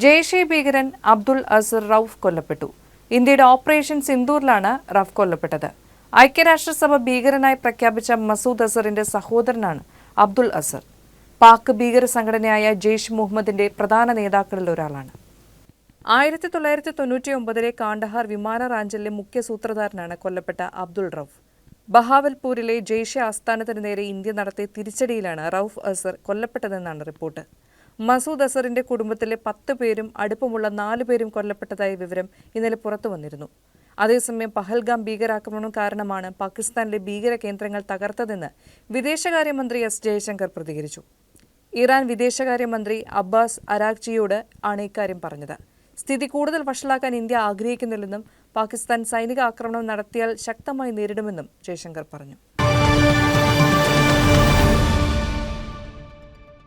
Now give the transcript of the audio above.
ജെയ്ഷെ ഭീകരൻ അബ്ദുൾ അസർ റൌഫ് കൊല്ലപ്പെട്ടു. ഇന്ത്യയുടെ ഓപ്പറേഷൻ സിന്ദൂറിലാണ് റഫ് കൊല്ലപ്പെട്ടത്. ഐക്യരാഷ്ട്രസഭ ഭീകരനായി പ്രഖ്യാപിച്ച മസൂദ് അസറിന്റെ സഹോദരനാണ് അബ്ദുൾ അസർ. പാക് ഭീകര സംഘടനയായ ജെയ്ഷ് മുഹമ്മദിന്റെ പ്രധാന നേതാക്കളിൽ ഒരാളാണ്. ആയിരത്തി തൊള്ളായിരത്തി തൊണ്ണൂറ്റി ഒമ്പതിലെ കാണ്ഡഹാർ വിമാന റാഞ്ചലിലെ മുഖ്യ സൂത്രധാരനാണ് കൊല്ലപ്പെട്ട അബ്ദുൾ റൌഫ്. ബഹാവൽപൂരിലെ ജെയ്ഷെ ആസ്ഥാനത്തിന് നേരെ ഇന്ത്യ നടത്തിയ തിരിച്ചടിയിലാണ് റൌഫ് അസർ കൊല്ലപ്പെട്ടതെന്നാണ് റിപ്പോർട്ട്. മസൂദ് അസറിന്റെ കുടുംബത്തിലെ പത്ത് പേരും അടുപ്പമുള്ള നാല് പേരും കൊല്ലപ്പെട്ടതായ വിവരം ഇന്നലെ പുറത്തു വന്നിരുന്നു. അതേസമയം പഹൽഗാം ഭീകരാക്രമണം കാരണമാണ് പാകിസ്ഥാനിലെ ഭീകര കേന്ദ്രങ്ങൾ തകർത്തതെന്ന് വിദേശകാര്യമന്ത്രി എസ് ജയശങ്കർ പ്രതികരിച്ചു. ഇറാൻ വിദേശകാര്യമന്ത്രി അബ്ബാസ് അരാഗ്ജിയോട് ആണ് ഇക്കാര്യം പറഞ്ഞത്. സ്ഥിതി കൂടുതൽ വഷളാക്കാൻ ഇന്ത്യ ആഗ്രഹിക്കുന്നില്ലെന്നും പാകിസ്ഥാൻ സൈനിക ആക്രമണം നടത്തിയാൽ ശക്തമായി നേരിടുമെന്നും ജയശങ്കർ പറഞ്ഞു.